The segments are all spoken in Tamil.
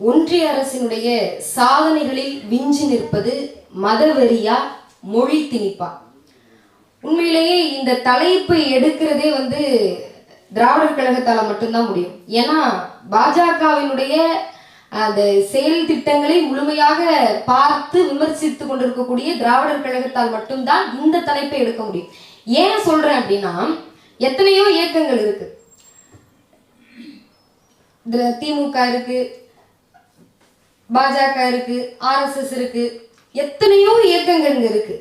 ஒன்றிய அரசினுடைய சாதனைகளில் விஞ்சி நிற்பது மதவெறியா மொழி திணிப்பா. உண்மையிலேயே இந்த தலைப்பை எடுக்கிறதே வந்து திராவிடர் கழகத்தால் மட்டும்தான் முடியும். ஏன்னா பாஜகவினுடைய அந்த செயல் திட்டங்களை முழுமையாக பார்த்து விமர்சித்து கொண்டிருக்கக்கூடிய திராவிடர் கழகத்தால் மட்டும்தான் இந்த தலைப்பை எடுக்க முடியும். ஏன் சொல்றேன் அப்படின்னா எத்தனையோ இயக்கங்கள் இருக்கு. திமுக இருக்கு பாஜக இருக்கு ஆர்எஸ்எஸ் இருக்கு எத்தனையோ இயக்கங்கள் இருக்கு.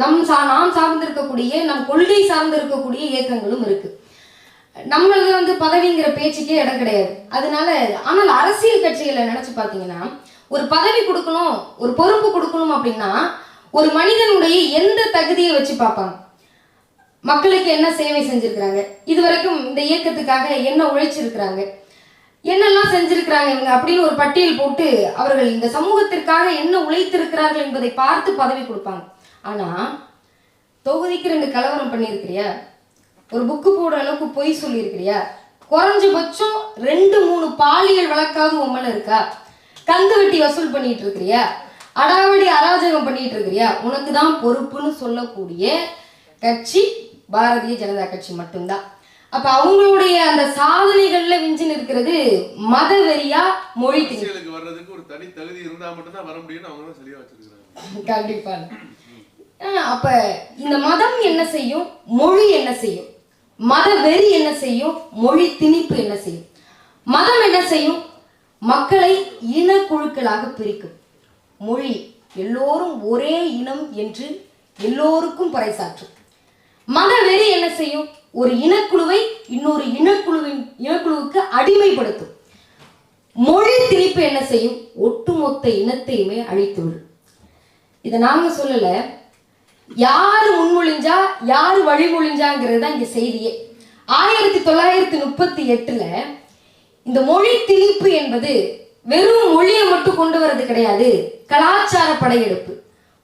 நம் சா நாம் சார்ந்திருக்கக்கூடிய நம் கொள்கை சார்ந்திருக்கக்கூடிய இயக்கங்களும் இருக்கு. நம்மளது வந்து பதவிங்கிற பேச்சுக்கே இடம் கிடையாது. அதனால ஆனால் அரசியல் கட்சிகளை நினைச்சு பார்த்தீங்கன்னா ஒரு பதவி கொடுக்கணும் ஒரு பொறுப்பு கொடுக்கணும் அப்படின்னா ஒரு மனிதனுடைய எந்த தகுதியை வச்சு பார்ப்பாங்க? மக்களுக்கு என்ன சேவை செஞ்சிருக்கிறாங்க? இது வரைக்கும் இந்த இயக்கத்துக்காக என்ன உழைச்சிருக்கிறாங்க? என்னெல்லாம் செஞ்சிருக்கிறாங்க இவங்க அப்படின்னு ஒரு பட்டியல் போட்டு அவர்கள் இந்த சமூகத்திற்காக என்ன உழைத்திருக்கிறார்கள் என்பதை பார்த்து பதவி கொடுப்பாங்க. ஆனா தொகுதிக்கு ரெண்டு கலவரம் பண்ணியிருக்கிறியா? ஒரு புக்கு போடுற அளவுக்கு பொய் சொல்லியிருக்கிறியா? குறைஞ்சபட்சம் ரெண்டு மூணு பாலியல் வழக்காவது உன் இருக்கா? கந்து வெட்டி வசூல் பண்ணிட்டு இருக்கிறியா அடாவடி அராஜகம் பண்ணிட்டு இருக்கிறியா உனக்கு தான் பொறுப்புன்னு சொல்லக்கூடிய கட்சி பாரதிய ஜனதா கட்சி மட்டும்தான். அப்ப அவங்களுடைய அந்த சாதனைகள்ல விஞ்சி நிற்கிறது மத வெறியா மொழி திணி அரசியலுக்கு வர்றதுக்கு ஒரு தனி தகுதி இருந்தா மட்டும்தான் வர முடியும்னு அவங்க சரியா வச்சிருக்காங்க கண்டிப்பா. அப்ப இந்த மதம் என்ன செய்யும்? மொழி என்ன செய்யும்? மத வெறி என்ன செய்யும்? மொழி திணிப்பு என்ன செய்யும்? மதம் என்ன செய்யும்? மக்களை இனக்குழுக்களாக பிரிக்கும். மொழி எல்லோரும் ஒரே இனம் என்று எல்லோருக்கும் பறைசாற்றும். மத வெறி என்ன செய்யும்? ஒரு இனக்குழுவை இன்னொரு இனக்குழுவின் இனக்குழுவுக்கு அடிமைப்படுத்தும். மொழி திணிப்பு என்ன செய்யும்? ஒட்டுமொத்த இனத்தையுமே அழித்துவிடும் இதை நாங்க சொல்லல. யாரு முன்மொழிஞ்சா யாரு வழிமொழிஞ்சாங்கிறது தான் இங்க செய்தியே. ஆயிரத்தி தொள்ளாயிரத்தி முப்பத்தி எட்டுல இந்த மொழி திணிப்பு என்பது வெறும் மொழியை மட்டும் கொண்டு வர்றது கிடையாது. கலாச்சார படையெடுப்பு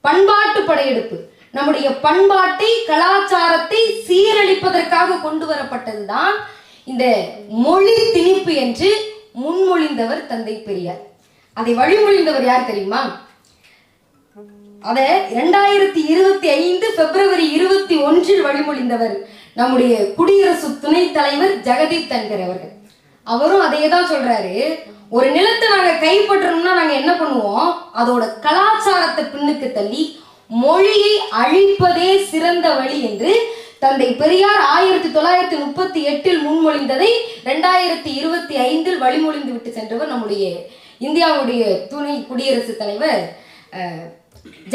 பண்பாட்டு படையெடுப்பு நம்முடைய பண்பாட்டை கலாச்சாரத்தை சீரழிப்பதற்காக கொண்டு வரப்பட்டதுதான் இந்த மொழி திணிப்பு என்று முன்மொழிந்தவர் தந்தை பெரியார். அதை வழிமொழிந்தவர் யார் தெரியுமா? அதை இரண்டாயிரத்தி இருபத்தி ஐந்து பிப்ரவரி இருபத்தி ஒன்றில் வழிமொழிந்தவர் நம்முடைய குடியரசு துணைத் தலைவர் ஜெகதீப் தன்கர் அவர்கள். அவரும் அதே தான் சொல்றாரு. ஒரு நிலத்தை நாங்க கைப்பற்றணும்னா நாங்க என்ன பண்ணுவோம்? அதோட கலாச்சாரத்தை பின்னுக்கு தள்ளி மொழியை அழிப்பதே சிறந்த வழி என்று தந்தை பெரியார் ஆயிரத்தி தொள்ளாயிரத்தி முப்பத்தி எட்டில் முன்மொழிந்ததை ரெண்டாயிரத்தி இருபத்தி ஐந்தில் வழிமொழிந்து விட்டு சென்றவர் நம்முடைய இந்தியாவுடைய துணை குடியரசுத் தலைவர்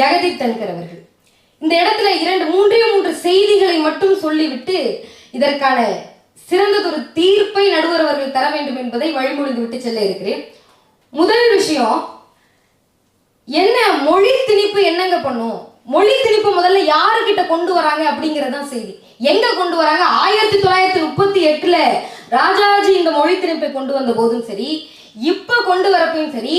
ஜெகதீப் தன்கர் அவர்கள். இந்த இடத்துல இரண்டு மூன்றே மூன்று செய்திகளை மட்டும் சொல்லிவிட்டு இதற்கான சிறந்ததொரு தீர்ப்பை நடுவர் அவர்கள் தர வேண்டும் என்பதை வழிமொழிந்து விட்டு செல்ல இருக்கிறேன். முதல் விஷயம் என்ன மொழி திணிப்பு என்னங்க பண்ணும்? மொழி திணிப்பு முதல்ல யாருக்கிட்ட கொண்டு வராங்க அப்படிங்கிறது தான் செய்தி. எங்க கொண்டு வராங்க? ஆயிரத்தி தொள்ளாயிரத்தி முப்பத்தி எட்டுல ராஜாஜி இந்த மொழி திணிப்பை கொண்டு வந்த போதும் சரி இப்ப கொண்டு வரப்பையும் சரி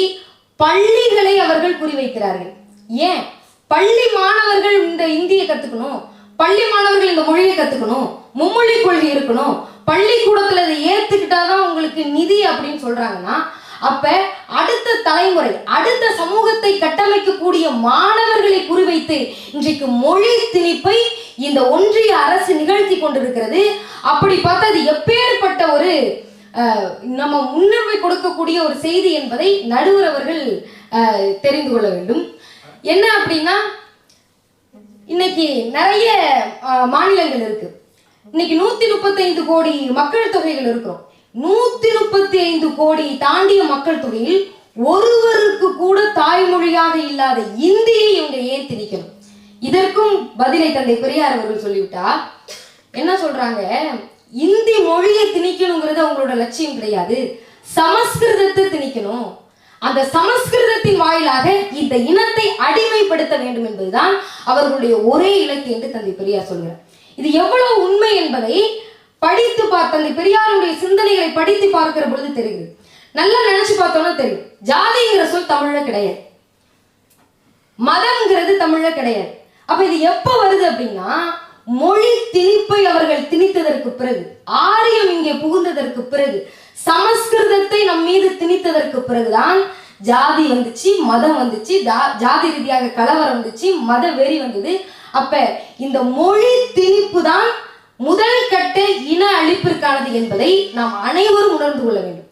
பள்ளிகளை அவர்கள் குறிவைக்கிறார்கள் ஏன்? பள்ளி மாணவர்கள் இந்த இந்தியை கத்துக்கணும். பள்ளி மாணவர்கள் இந்த மொழியை கத்துக்கணும். மும்மொழி கொள்கை இருக்கணும். பள்ளிக்கூடத்துல இதை ஏத்துக்கிட்டாதான் உங்களுக்கு நிதி அப்படின்னு சொல்றாங்கன்னா அப்ப அடுத்த தலைமுறை அடுத்த சமூகத்தை கட்டமைக்கக்கூடிய மாணவர்களை குறிவைத்து இன்றைக்கு மொழி திணிப்பை இந்த ஒன்றிய அரசு நிகழ்த்தி கொண்டிருக்கிறது. அப்படி பார்த்தா அது எப்பேற்பட்ட ஒரு நம்ம முன்னுரிமை கொடுக்கக்கூடிய ஒரு செய்தி என்பதை நடுவர் அவர்கள் தெரிந்து கொள்ள வேண்டும். என்ன அப்படின்னா இன்னைக்கு நிறைய மாநிலங்கள் இருக்கு. இன்னைக்கு நூத்தி முப்பத்தைந்து கோடி மக்கள் தொகைகள் இருக்கிறோம். நூத்தி முப்பத்தி ஐந்து கோடி தாண்டிய மக்கள் தொகையில் ஒருவருக்கு கூட தாய்மொழியாக இல்லாத இந்தியை இவங்க ஏன் திணிக்கணும்? இதற்கும் பதிலை தந்தை பெரியார் அவர்கள் சொல்லிவிட்டா என்ன சொல்றாங்க? இந்தி மொழியை திணிக்கணுங்கிறது அவங்களோட லட்சியம் கிடையாது. சமஸ்கிருதத்தை திணிக்கணும். அந்த சமஸ்கிருதத்தின் வாயிலாக இந்த இனத்தை அடிமைப்படுத்த வேண்டும் என்பதுதான் அவர்களுடைய ஒரே இலக்கு என்று தந்தை பெரியார் சொல்கிறார். இது எவ்வளவு உண்மை என்பதை படித்து பார்த்த அந்த பெரியாருடைய சிந்தனைகளை படித்து பார்க்கிற பொழுது தெரிகிறது நல்லா நினைச்சு பார்த்தோம்னா தெரியும். ஜாதிங்கிற சொல் தமிழ்ல கிடையாது. மதம்ங்கிறது தமிழ்ல கிடையாது. அப்ப இது எப்ப வருது அப்படின்னா மொழி திணிப்பை அவர்கள் திணித்ததற்கு பிறகு ஆரியம் இங்கே புகுந்ததற்கு பிறகு சமஸ்கிருதத்தை நம் மீது திணித்ததற்கு பிறகுதான் ஜாதி வந்துச்சு மதம் வந்துச்சு ஜா- ஜாதி ரீதியாக கலவரம் வந்துச்சு மத வெறி வந்தது. அப்ப இந்த மொழி திணிப்பு தான் முதல் கட்ட இன என்பதை நாம் அனைவரும் உணர்ந்து கொள்ள வேண்டும்.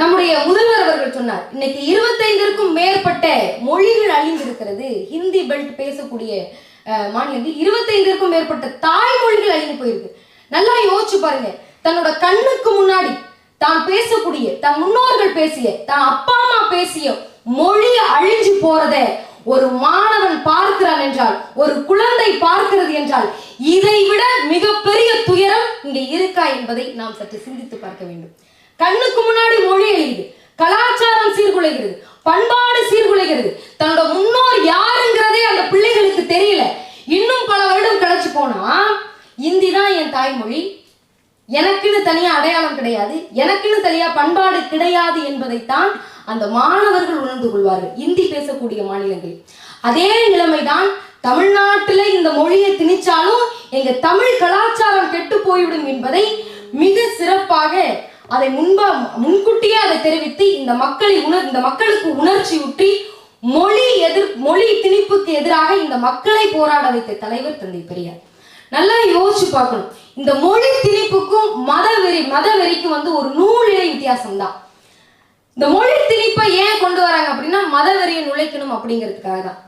நம்முடைய முதல்வர் அவர்கள் சொன்னார் இன்னைக்கு இருபத்தைந்திற்கும் மேற்பட்ட மொழிகள் அழிந்திருக்கிறது. ஹிந்தி பெல்ட் பேசக்கூடிய மாநிலத்தில் இருபத்தைந்திற்கும் மேற்பட்ட தாய்மொழிகள் அழிந்து போயிருக்கு. நல்லா யோசிச்சு பாருங்க. தன்னோட கண்ணுக்கு முன்னாடி தான் பேசக்கூடிய தன் முன்னோர்கள் பேசிய தன் அப்பா அம்மா பேசிய மொழி அழிஞ்சு போறத ஒரு மாணவன் பார்க்கிறான் என்றால் ஒரு குழந்தை பார்க்கிறது என்றால் இதை விட மிகப்பெரிய துயரம் இங்கே இருக்கா என்பதை நாம் சற்று சிந்தித்து பார்க்க வேண்டும். கண்ணுக்கு முன்னாடி மொழி எழுது கலாச்சாரம் சீர்குலைகிறது பண்பாடு சீர்குலைகிறது. தன்னோட முன்னோர் யாருங்கிறதே அந்த பிள்ளைகளுக்கு தெரியல. இன்னும் பல வருடம் கழிச்சு போனா இந்தி தான் என் தாய்மொழி. எனக்குன்னு தனியா அடையாளம் கிடையாது. எனக்குன்னு தனியா பண்பாடு கிடையாது என்பதைத்தான் அந்த மாணவர்கள் உணர்ந்து கொள்வார்கள். இந்தி பேசக்கூடிய மாநிலங்களில். அதே நிலைமைதான் தமிழ்நாட்டில் இந்த மொழியை திணிச்சாலும் எங்க தமிழ் கலாச்சாரம் கெட்டு போய்விடும் என்பதை மிக சிறப்பாக அதை முன்பா முன்கூட்டியே அதை தெரிவித்து இந்த மக்களை உணர் இந்த மக்களுக்கு உணர்ச்சி ஊற்றி மொழி எதிர் மொழி திணிப்புக்கு எதிராக இந்த மக்களை போராட வைத்த தலைவர் தந்தை பெரியார். நல்லா யோசிச்சு பார்க்கணும். இந்த மொழி திணிப்புக்கும் மத வெறி மத வெறிக்கும் வந்து ஒரு நூலிழை வித்தியாசம் தான் இந்த மொழி திணிப்பை ஏன் கொண்டு வராங்க அப்படின்னா மத வெறியை நுழைக்கணும் அப்படிங்கிறதுக்காக தான்.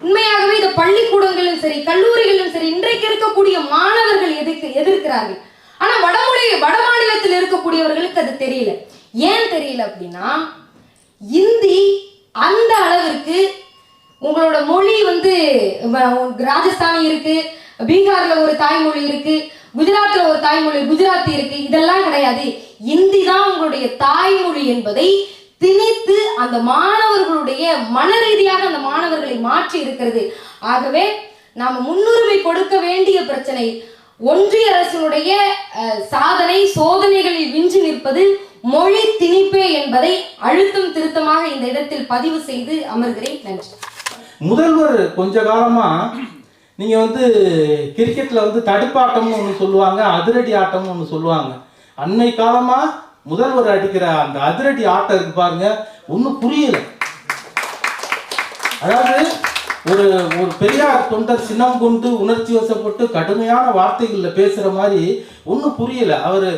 உண்மையாகவே இந்த பள்ளிக்கூடங்களிலும் சரி கல்லூரிகளிலும் சரி இன்றைக்கு இருக்கக்கூடிய மாணவர்கள் எதிர்க்கு எதிர்க்கிறார்கள். ஆனா வடமொழி வட மாநிலத்தில் இருக்கக்கூடியவர்களுக்கு அது தெரியல. ஏன் தெரியல அப்படின்னா இந்தி அந்த அளவிற்கு உங்களோட மொழி வந்து ராஜஸ்தானி இருக்கு பீகார்ல ஒரு தாய்மொழி இருக்கு குஜராத்தில் ஒரு தாய்மொழி குஜராத்தி இருக்கு. இதெல்லாம் கிடையாது. இந்தி தான் உங்களுடைய தாய்மொழி என்பதை திணித்து அந்த மாணவர்களுடைய மன ரீதியாக அந்த மாணவர்களை மாற்றி இருக்கிறது. ஆகவே நாம் முன்னுரிமை கொடுக்க வேண்டிய பிரச்சனை ஒன்றிய அரசினுடைய அஹ், சாதனை சோதனைகளில் விஞ்சி நிற்பது மொழி திணிப்பே என்பதை அழுத்தம் திருத்தமாக இந்த இடத்தில் பதிவு செய்து அமர்கிறேன். நன்றி. முதல்வர் கொஞ்ச காலமா நீங்கள் வந்து கிரிக்கெட்டில் வந்து தடுப்பாட்டம்னு ஒன்று சொல்லுவாங்க அதிரடி ஆட்டம்னு ஒன்று சொல்லுவாங்க. அண்மை காலமாக முதல்வர் அடிக்கிற அந்த அதிரடி ஆட்டம் இருக்கு பாருங்க ஒன்றும் புரியல. அதாவது ஒரு ஒரு பெரியார் தொண்டர் சின்னம் கொண்டு உணர்ச்சி வசப்பட்டு கடுமையான வார்த்தைகளில் பேசுகிற மாதிரி ஒன்றும் புரியல. அவர்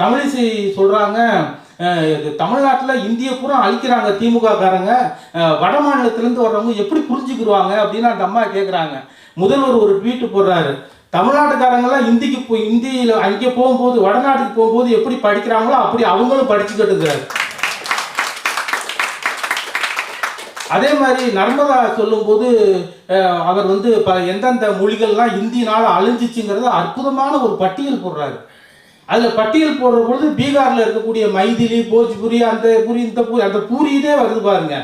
தமிழிசை சொல்கிறாங்க தமிழ்நாட்டில் இந்திய பூரா அழிக்கிறாங்க திமுக காரங்க வட மாநிலத்திலேருந்து வர்றவங்க எப்படி புரிஞ்சுக்கிடுவாங்க அப்படின்னு அந்த அம்மா கேட்குறாங்க முதல்வர் ஒரு ட்வீட் போடுறாரு. தமிழ்நாட்டுக்காரங்கெல்லாம் இந்திக்கு போய் இந்தியில் அங்கே போகும்போது வடநாட்டுக்கு போகும்போது எப்படி படிக்கிறாங்களோ அப்படி அவங்களும் படிச்சுக்கிட்டுங்கிறாரு அதே மாதிரி நர்மதா சொல்லும்போது அவர் வந்து எந்தெந்த மொழிகள்லாம் இந்தியினால் அழிஞ்சிச்சுங்கிறது அற்புதமான ஒரு பட்டியல் போடுறாரு. அதில் பட்டியல் போடுற பொழுது பீகாரில் இருக்கக்கூடிய மைதிலி போஜ்புரி அந்த பூரி இந்த பூரி அந்த பூரியதே வருது பாருங்க.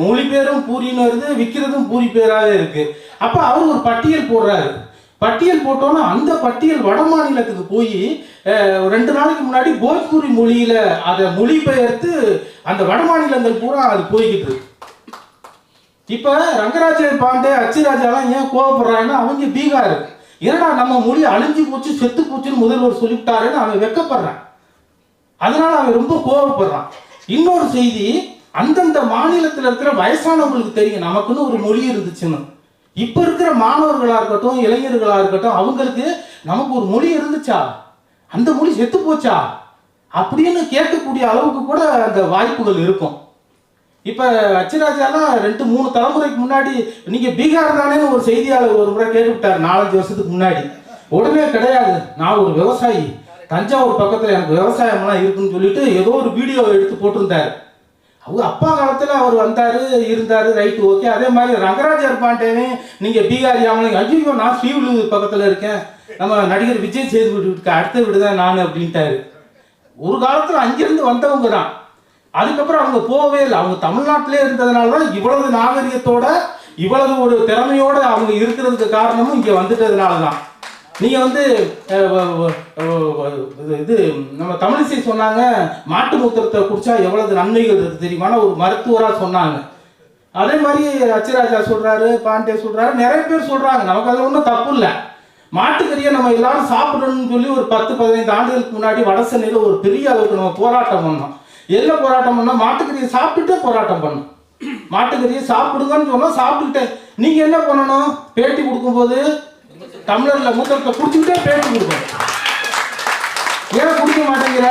மொழி பேரும் பூரின்னு வருது விற்கிறதும் பூரி பேராகவே இருக்கு. அப்போ அவர் ஒரு பட்டியல் போடுறாரு. பட்டியல் போட்டோன்னா அந்த பட்டியல் வட மாநிலத்துக்கு போய் ரெண்டு நாளைக்கு முன்னாடி போஜ்பூரி மொழியில அதை மொழிபெயர்த்து அந்த வட மாநிலங்கள் பூரா அது போய்கிட்டு இருக்கு. இப்ப ரங்கராஜன் பாண்டே அச்சிராஜாலாம் ஏன் கோவப்படுறாங்கன்னா அவங்க பீகார். ஏன்னா நம்ம மொழி அழிஞ்சு போச்சு செத்து போச்சுன்னு முதல்வர் சொல்லிவிட்டாருன்னு அவன் வெக்கப்படுறான். அதனால அவன் ரொம்ப கோவப்படுறான். இன்னொரு செய்தி அந்தந்த மாநிலத்தில் இருக்கிற வயசானவங்களுக்கு தெரியும் நமக்குன்னு ஒரு மொழி இருந்துச்சுன்னு. இப்ப இருக்கிற மாணவர்களா இருக்கட்டும் இளைஞர்களா இருக்கட்டும் அவங்களுக்கு நமக்கு ஒரு மொழி இருந்துச்சா? அந்த மொழி செத்து போச்சா? அப்படின்னு கேட்கக்கூடிய அளவுக்கு கூட அந்த வாய்ப்புகள் இருக்கும். இப்போ அச்சிராஜாலாம் ரெண்டு மூணு தலைமுறைக்கு முன்னாடி நீங்கள் பீகார் தானேன்னு ஒரு செய்தியாளர் ஒரு முறை கேட்டுவிட்டார் நாலஞ்சு வருஷத்துக்கு முன்னாடி. உடனே கிடையாது. நான் ஒரு விவசாயி. தஞ்சாவூர் பக்கத்தில் எனக்கு விவசாயம்லாம் இருக்குன்னு சொல்லிட்டு ஏதோ ஒரு வீடியோ எடுத்து போட்டிருந்தார். அவர் அப்பா காலத்தில் அவர் வந்தார் இருந்தார் ரைட்டு ஓகே. அதே மாதிரி ரங்கராஜர் பாண்டேனே நீங்கள் பீகாரி ஆமலைங்க ஐயோ நான் ஸ்ரீவிலு பக்கத்தில் இருக்கேன். நம்ம நடிகர் விஜய் சேதுபதி வீட்டுக்கு அடுத்த வீடு தான் நான் அப்படின்ட்டாரு. ஒரு காலத்தில் அங்கிருந்து வந்தவங்க தான். அதுக்கப்புறம் அவங்க போகவே இல்லை. அவங்க தமிழ்நாட்டிலே இருந்ததுனால தான் இவ்வளவு நாகரிகத்தோட இவ்வளவு ஒரு திறமையோட அவங்க இருக்கிறதுக்கு காரணமும் இங்க வந்துட்டதுனால தான் நீங்க வந்து இது- நம்ம தமிழிசை சொன்னாங்க மாட்டு மூத்திரத்தை குடிச்சா எவ்வளவு நன்மைகள் இருக்கு தெரியுமான ஒரு மருத்துவரா சொன்னாங்க. அதே மாதிரி அச்சிராஜா சொல்றாரு பாண்டே சொல்றாரு நிறைய பேர் சொல்றாங்க. நமக்கு அதுல ஒன்றும் தப்பு இல்லை. மாட்டுக்கறியை நம்ம எல்லாரும் சாப்பிடணும்னு சொல்லி ஒரு பத்து பதினைந்து ஆண்டுகளுக்கு முன்னாடி வடசென்னையில் ஒரு பெரிய அளவுக்கு நம்ம போராட்டம் பண்ணோம். என்ன போராட்டம் பண்ண மாட்டுக்கறியை சாப்பிட்டுட்டே போராட்டம் பண்ணும் மாட்டுக்கறியை சாப்பிடுங்கன்னு சொன்னா சாப்பிட்டுக்கிட்டே நீங்க என்ன பண்ணணும்? பேட்டி கொடுக்கும்போது தமிழர்ல மூத்தத்தை குடிச்சுக்கிட்டே பேட்டி கொடுக்கணும் ஏன் குடிக்க மாட்டேங்கிற?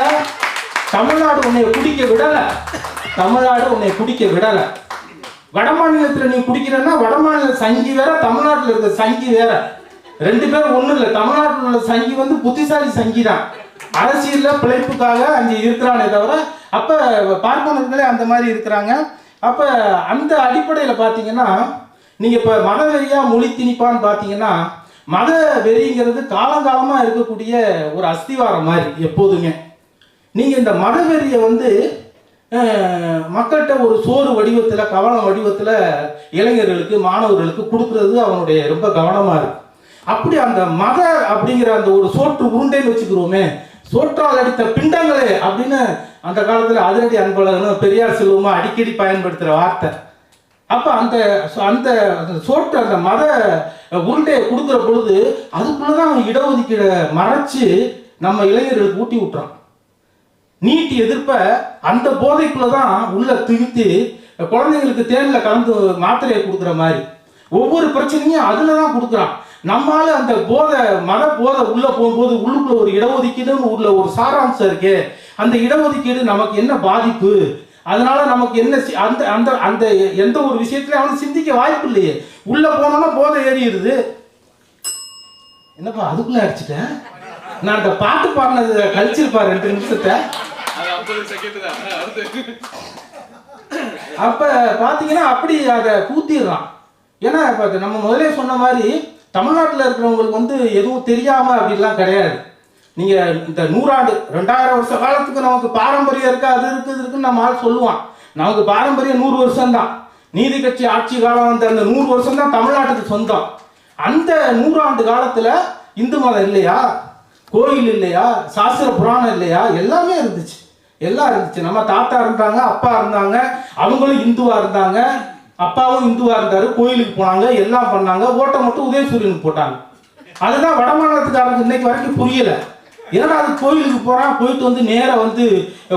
தமிழ்நாடு உன்னை குடிக்க விடல. தமிழ்நாடு உன்னை குடிக்க விடல. வட மாநிலத்தில் நீ குடிக்கிறன்னா வட மாநில சங்கி வேற தமிழ்நாட்டுல இருக்க சங்கி வேற. ரெண்டு பேரும் ஒண்ணும் இல்லை தமிழ்நாட்டில் உள்ள சங்கி வந்து புத்திசாலி சங்கி தான் அரசியல்ல பிழைப்புக்காக அங்கே இருக்கிறானே தவிர அப்ப பார்ப்பனர்களே அந்த மாதிரி இருக்கிறாங்க. அப்ப அந்த அடிப்படையில் பார்த்தீங்கன்னா நீங்க இப்ப மத வெறியா மொழி திணிப்பான்னு பார்த்தீங்கன்னா மத வெறிங்கிறது காலங்காலமா இருக்கக்கூடிய ஒரு அஸ்திவாரம் மாதிரி எப்போதுமே. நீங்க இந்த மத வெறியை வந்து மக்கள்கிட்ட ஒரு சோறு வடிவத்துல கவனம் வடிவத்துல இளைஞர்களுக்கு மாணவர்களுக்கு கொடுக்கறது அவனுடைய ரொம்ப கவனமா இருக்கு. அப்படி அந்த மத அப்படிங்கிற அந்த ஒரு சோற்று உருண்டைன்னு வச்சுக்கிறோமே சோற்றால் அடித்த பிண்டங்களே அப்படின்னு அந்த காலத்துல அதிரடி அன்பழகன் பெரியார் செல்வமா அடிக்கடி பயன்படுத்துற வார்த்தை. அப்போ அந்த அந்த அந்த சோற்று அந்த மத உருண்டையை கொடுக்குற பொழுது அதுக்குள்ளதான் அவன் இடஒதுக்கீடை மறைச்சு நம்ம இளைஞர்களுக்கு ஊட்டி விட்டுறான். நீட் எதிர்ப்ப அந்த போதைக்குள்ள தான் உள்ள திணித்து குழந்தைங்களுக்கு தேனில் கலந்து மாத்திரையை கொடுக்குற மாதிரி. ஒவ்வொரு பிரச்சனையும் அதில் தான் கொடுக்குறான். நம்மால அந்த போதை மன போதை உள்ள போகும்போது உள்ளுக்குள்ள ஒரு இடஒதுக்கீடுன்னு உள்ள ஒரு சாராம்சம் இருக்கே அந்த இடஒதுக்கீடு நமக்கு என்ன பாதிப்பு? அதனால நமக்கு என்ன சி- அந்த அந்த அந்த எந்த ஒரு விஷயத்துலயும் அவனுக்கு சிந்திக்க வாய்ப்பு இல்லையே. உள்ள போனோம்னா போதை ஏறிடுது. என்னப்பா அதுக்குள்ள அடிச்சுட்டேன் நான் அந்த பாட்டு பாடினது கழிச்சிருப்பா ரெண்டு நிமிஷத்தை. அப்ப பாத்தீங்கன்னா அப்படி அதை கூத்திடுறான். ஏன்னா இப்ப நம்ம முதலே சொன்ன மாதிரி தமிழ்நாட்டில் இருக்கிறவங்களுக்கு வந்து எதுவும் தெரியாம அப்படிலாம் கிடையாது. நீங்க இந்த நூறாண்டு ரெண்டாயிரம் வருஷ காலத்துக்கு நமக்கு பாரம்பரியம் இருக்கு அது இருக்கு இது இருக்குன்னு நம்ம ஆள் சொல்லுவான். நமக்கு பாரம்பரியம் நூறு வருஷம் தான் நீதி கட்சி ஆட்சி காலம் வந்த அந்த நூறு வருஷம் தான் தமிழ்நாட்டுக்கு சொந்தம். அந்த நூறாண்டு காலத்துல இந்து மதம் இல்லையா? கோயில் இல்லையா? சாஸ்திர புராணம் இல்லையா? எல்லாமே இருந்துச்சு. எல்லாம் இருந்துச்சு. நம்ம தாத்தா இருந்தாங்க அப்பா இருந்தாங்க அவங்களும் இந்துவா இருந்தாங்க. அப்பாவும் இந்துவா இருந்தாரு கோயிலுக்கு போனாங்க எல்லாம் பண்ணாங்க ஓட்டை மட்டும் உதயசூரியனுக்கு போட்டாங்க. அதுதான் வடமாநிலத்துக்காரங்க இன்னைக்கு வரைக்கும் புரியல. ஏன்னா அது கோயிலுக்கு போறான் போயிட்டு வந்து நேராக வந்து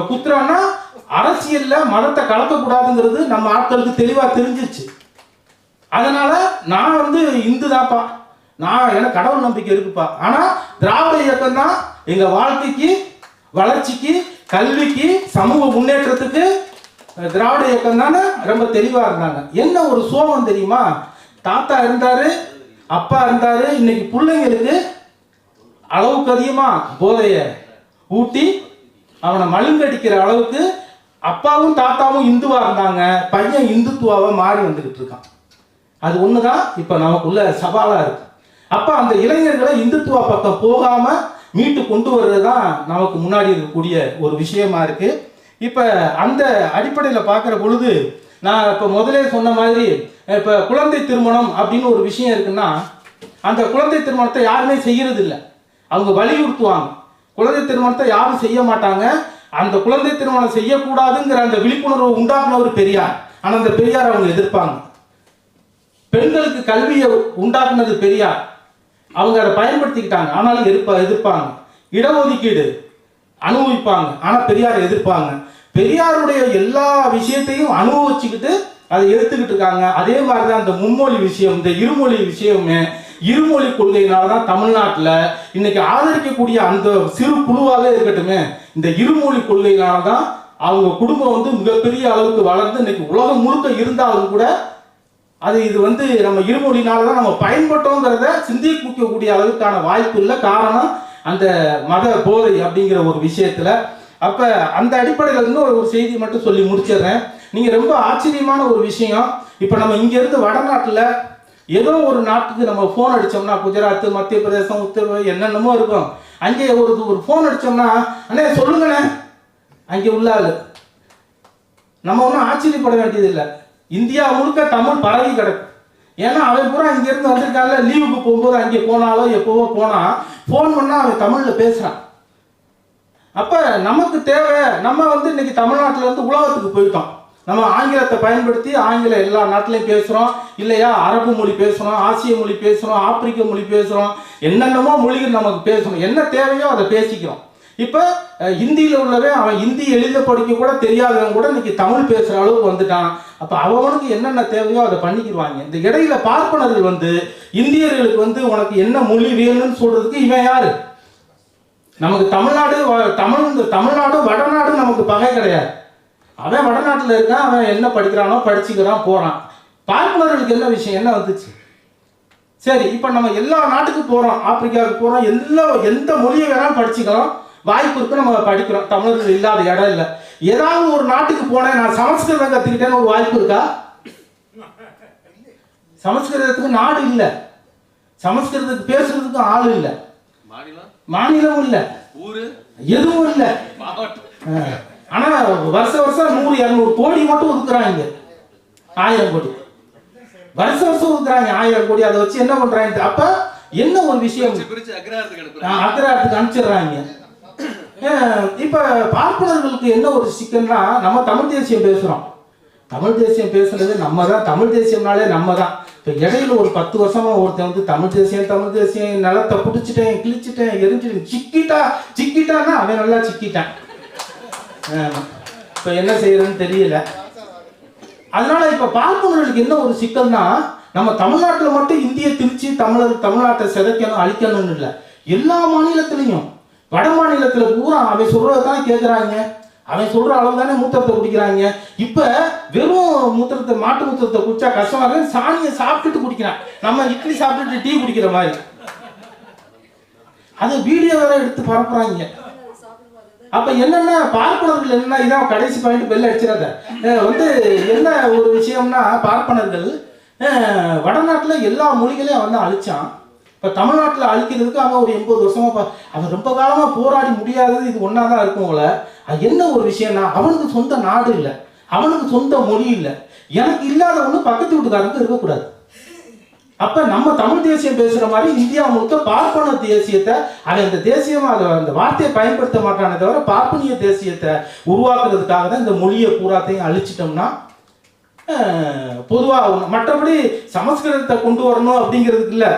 குத்துறான்னா அரசியல்ல மதத்தை கலக்கக்கூடாதுங்கிறது நம்ம ஆட்களுக்கு தெளிவா தெரிஞ்சிச்சு. அதனால நான் வந்து இந்து தான்ப்பா நான் எனக்கு கடவுள் நம்பிக்கை இருக்குப்பா. ஆனா திராவிட இயக்கம் தான் எங்க வாழ்க்கைக்கு வளர்ச்சிக்கு கல்விக்கு சமூக முன்னேற்றத்துக்கு திராவிட இயக்கம் தானே? ரொம்ப தெளிவாக இருந்தாங்க. என்ன ஒரு சோகம் தெரியுமா? தாத்தா இருந்தாரு அப்பா இருந்தாரு இன்னைக்கு பிள்ளைங்களுக்கு அளவுக்கு அதிகமாக போதைய ஊட்டி அவனை மழுங்கடிக்கிற அளவுக்கு அப்பாவும் தாத்தாவும் இந்துவாக இருந்தாங்க. பையன் இந்துத்துவாவை மாறி வந்துக்கிட்டு இருக்கான். அது ஒன்று தான் இப்போ நமக்குள்ள சவாலாக இருக்கு. அப்போ அந்த இளைஞர்களை இந்துத்துவா பக்கம் போகாமல் மீட்டு கொண்டு வர்றது தான் நமக்கு முன்னாடி இருக்கக்கூடிய ஒரு விஷயமா இருக்குது இப்போ அந்த அடிப்படையில் பார்க்குற பொழுது நான் இப்போ முதலே சொன்ன மாதிரி இப்போ குழந்தை திருமணம் அப்படின்னு ஒரு விஷயம் இருக்குன்னா அந்த குழந்தை திருமணத்தை யாருமே செய்கிறது இல்லை அவங்க வலியுறுத்துவாங்க. குழந்தை திருமணத்தை யாரும் செய்ய மாட்டாங்க. அந்த குழந்தை திருமணம் செய்யக்கூடாதுங்கிற அந்த விழிப்புணர்வு உண்டாக்குனவர் பெரியார். ஆனால் அந்த பெரியார் அவங்க எதிர்ப்பாங்க. பெண்களுக்கு கல்வியை உண்டாக்குனது பெரியார். அவங்க அதை பயன்படுத்திக்கிட்டாங்க. ஆனாலும் எதிர்ப்பா எதிர்ப்பாங்க. இடஒதுக்கீடு அனுபவிப்பாங்க. ஆனால் பெரியார் எதிர்ப்பாங்க. பெரியாருடைய எல்லா விஷயத்தையும் அனுபவிச்சுக்கிட்டு அதை எடுத்துக்கிட்டு இருக்காங்க. அதே மாதிரி தான் இந்த மும்மொழி விஷயம் இந்த இருமொழி விஷயமே இருமொழி கொள்கையினால தான் தமிழ்நாட்டில் இன்னைக்கு ஆதரிக்கக்கூடிய அந்த சிறு குழுவாகவே இருக்கட்டுமே இந்த இருமொழி கொள்கையினால தான் அவங்க குடும்பம் வந்து மிகப்பெரிய அளவுக்கு வளர்ந்து இன்னைக்கு உலகம் முழுக்க இருந்தாலும் கூட அது இது வந்து நம்ம இருமொழினால தான் நம்ம பயன்பட்டோங்கிறத சிந்திக்கக்கூடிய அளவுக்கான வாய்ப்பு இல்லை. காரணம் அந்த மத போதை அப்படிங்கிற ஒரு விஷயத்துல அப்ப அந்த அடிப்படையில் இன்னும் ஒரு செய்தி மட்டும் சொல்லி முடிச்சிடுறேன். நீங்க ரொம்ப ஆச்சரியமான ஒரு விஷயம். இப்ப நம்ம இங்க இருந்து வடநாட்டுல ஏதோ ஒரு நாட்டுக்கு நம்ம ஃபோன் அடிச்சோம்னா குஜராத் மத்திய பிரதேசம் உத்தரவு என்னென்னமோ இருக்கும். அங்கே ஒரு ஒரு ஃபோன் அடிச்சோம்னா அண்ணே சொல்லுங்கண்ணே. அங்கே உள்ள ஆளு. நம்ம ஒன்றும் ஆச்சரியப்பட வேண்டியதில்லை. இந்தியா முழுக்க தமிழ் பரவி கிடக்கு. ஏன்னா அவன் பூரா இங்கேருந்து வந்திருக்காங்கல்ல லீவுக்கு போகும்போது அங்கே போனாலோ எப்போவோ போனால் ஃபோன் பண்ணால் அவன் தமிழில் பேசுகிறான் அப்போ நமக்கு தேவை நம்ம வந்து இன்னைக்கு தமிழ்நாட்டிலேருந்து உலகத்துக்கு போயிட்டோம் நம்ம ஆங்கிலத்தை பயன்படுத்தி ஆங்கிலம் எல்லா நாட்டிலையும் பேசுகிறோம் இல்லையா அரபு மொழி பேசுகிறோம் ஆசிய மொழி பேசுகிறோம் ஆப்பிரிக்க மொழி பேசுகிறோம் என்னென்னமோ மொழிகள் நமக்கு பேசணும். என்ன தேவையோ அதை பேசிக்கிறோம். இப்போ ஹிந்தியில் உள்ளவன் அவன் ஹிந்தி எழுத படிக்க கூட தெரியாதவன் கூட இன்னைக்கு தமிழ் பேசுகிற அளவுக்கு வந்துட்டான். அப்போ அவனுக்கு என்னென்ன தேவையோ அதை பண்ணிக்கிடுவாங்க. இந்த இடையில பார்ப்பனர்கள் வந்து இந்தியர்களுக்கு வந்து உனக்கு என்ன மொழி வேணும்னு சொல்கிறதுக்கு இவன் யாரு? நமக்கு தமிழ்நாடு தமிழ் தமிழ்நாடு வடநாடு நமக்கு பகை கிடையாது. அவன் வடநாட்டில் இருக்கான் அவன் என்ன படிக்கிறானோ படிச்சுக்கிறான் போகிறான் பார்ப்பனர்களுக்கு என்ன விஷயம்? என்ன வந்துச்சு? சரி இப்போ நம்ம எல்லா நாட்டுக்கு போகிறோம் ஆப்பிரிக்காவுக்கு போகிறோம் எல்லா எந்த மொழியை வேணாலும் படிச்சுக்கிறோம் வாய்ப்பு இருக்கு நம்ம படிக்கிறோம். தமிழர்கள் இல்லாத இடம் இல்லை. ஏதாவது ஒரு நாட்டுக்கு போனேன் நான் சமஸ்கிருதம் கற்றுக்கிட்டேன்னு ஒரு வாய்ப்பு இருக்கா? சமஸ்கிருதத்துக்கு நாடு இல்லை. சமஸ்கிருதத்துக்கு பேசுறதுக்கு ஆள் இல்லை. மாநிலம்? இல்லை. ஊரு? எதுவும் இல்லை. ஆனா வருஷ வருஷம் நூறு இரநூறு கோடி மட்டும் ஒதுக்குறாங்க ஆயிரம் கோடி. வருஷ வருஷம் ஒதுக்குறாங்க ஆயிரம் கோடி. அதை வச்சு என்ன பண்றாங்க? அப்ப என்ன ஒரு விஷயம்? அக்கராத்துக்கு அனுப்பிச்சிடுறாங்க. இப்ப பார்ப்பனர்களுக்கு என்ன ஒரு சிக்கல்னா நம்ம தமிழ் தேசியம் பேசுறோம். தமிழ் தேசியம் பேசுறது நம்ம தான் தமிழ் தேசியம்னாலே நம்ம தான் இப்போ இடையில ஒரு பத்து வருஷமா ஒருத்தன் வந்து தமிழ் தேசியம் தமிழ் தேசியம் நிலத்தை பிடிச்சிட்டேன் கிழிச்சிட்டேன் எரிஞ்சிட்டேன். சிக்கிட்டா சிக்கிட்டான்னா அவன் நல்லா சிக்கிட்டான். இப்போ என்ன செய்யறதுன்னு தெரியல. அதனால இப்போ பார்ப்பவர்களுக்கு என்ன ஒரு சிக்கல்னா நம்ம தமிழ்நாட்டில் மட்டும் இந்திய திருச்சி தமிழர் தமிழ்நாட்டை சிதைக்கணும் அழிக்கணும்னு இல்லை. எல்லா மாநிலத்திலையும். வட மாநிலத்தில் பூரா அவன் சொல்றதை தான் கேட்குறாங்க அவன் சொல்ற அளவு தானே மூத்திரத்தை குடிக்கிறாங்க. இப்ப வெறும் மூத்திரத்தை மாட்டு மூத்திரத்தை குடிச்சா கஷ்டமா இருக்கு சாணியை சாப்பிட்டுட்டு குடிக்கிறான். நம்ம இட்லி சாப்பிட்டுட்டு டீ குடிக்கிற மாதிரி. அது வீடியோ வேற எடுத்து பரப்புறாங்க. அப்ப என்னென்ன பார்ப்பனர்கள் என்ன இதான் கடைசி பாயிண்ட் பெல் அடிச்சிடாத. வந்து என்ன ஒரு விஷயம்னா பார்ப்பனர்கள் வடநாட்டுல எல்லா மொழிகளையும் வந்து அழிச்சான். இப்போ தமிழ்நாட்டில் அழிக்கிறதுக்கு அவன் ஒரு எண்பது வருஷமாக அவன் ரொம்ப காலமாக போராடி முடியாதது இது ஒன்றா தான் இருக்கும் போல அது என்ன ஒரு விஷயம்னா அவனுக்கு சொந்த நாடு இல்லை. அவனுக்கு சொந்த மொழி இல்லை. எனக்கு இல்லாத ஒன்று பக்கத்து வீட்டுக்காரங்க இருக்கக்கூடாது. அப்ப நம்ம தமிழ் தேசியம் பேசுற மாதிரி இந்தியா முழுக்க பார்ப்பன தேசியத்தை அதை இந்த தேசியமா அதை அந்த வார்த்தையை பயன்படுத்த மாட்டானே தவிர பார்ப்பனிய தேசியத்தை உருவாக்குறதுக்காக தான் இந்த மொழியை பூராத்தையும் அழிச்சிட்டோம்னா பொதுவாக மற்றபடி சமஸ்கிருதத்தை கொண்டு வரணும் அப்படிங்கிறதுக்கு இல்லை.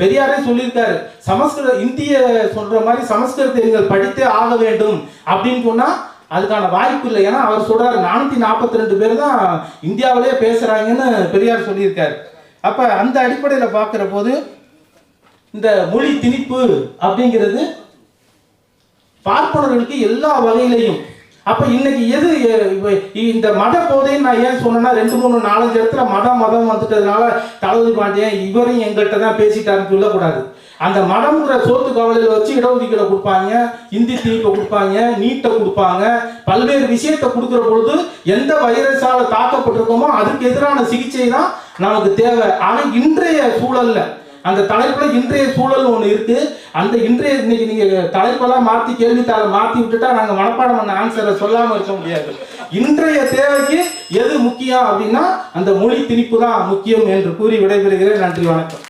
பெரியாரே சொல்லியிருக்காரு சமஸ்கிருத இந்திய சொல்ற மாதிரி சமஸ்கிருதத்தை நீங்கள் படித்தே ஆக வேண்டும் அப்படின்னு சொன்னால் அதுக்கான வாய்ப்பு இல்லை. ஏன்னா அவர் சொல்றாரு நானூத்தி நாற்பத்தி ரெண்டு பேர் தான் இந்தியாவிலே பேசுறாங்கன்னு பெரியார் சொல்லியிருக்காரு. அப்ப அந்த அடிப்படையில் பார்க்குற போது இந்த மொழி திணிப்பு அப்படிங்கிறது பார்ப்பனர்களுக்கு எல்லா வகையிலையும் அப்போ இன்னைக்கு எது இந்த மத போதைன்னு நான் ஏன் சொன்னேன்னா ரெண்டு மூணு நாலஞ்சு இடத்துல மதம் மதம் வந்துட்டதுனால தளபதி பாண்டியன் இவரையும் எங்கள்கிட்ட தான் பேசிட்டாருன்னு சொல்லக்கூடாது அந்த மடம்ங்கிற சோத்து கவலையில் வச்சு இடஒதுக்கீடை கொடுப்பாங்க இந்தி திணிப்பை கொடுப்பாங்க நீட்டை கொடுப்பாங்க பல்வேறு விஷயத்தை கொடுக்குற பொழுது எந்த வைரஸால தாக்கப்பட்டிருக்கோமோ அதுக்கு எதிரான சிகிச்சை தான் நமக்கு தேவை. ஆனால் இன்றைய சூழல்ல அந்த தலைப்புல இன்றைய சூழல் ஒன்று இருக்கு. அந்த இன்றைய இன்னைக்கு நீங்க தலைப்பெல்லாம் மாத்தி கேள்வித்தாளை மாத்தி விட்டுட்டா நாங்க மனப்பாடம் பண்ண ஆன்சரை சொல்லாம இருக்க முடியாது. இன்றைய தேவைக்கு எது முக்கியம் அப்படின்னா அந்த மொழி திணிப்பு தான் முக்கியம் என்று கூறி விடைபெறுகிறேன். நன்றி வணக்கம்.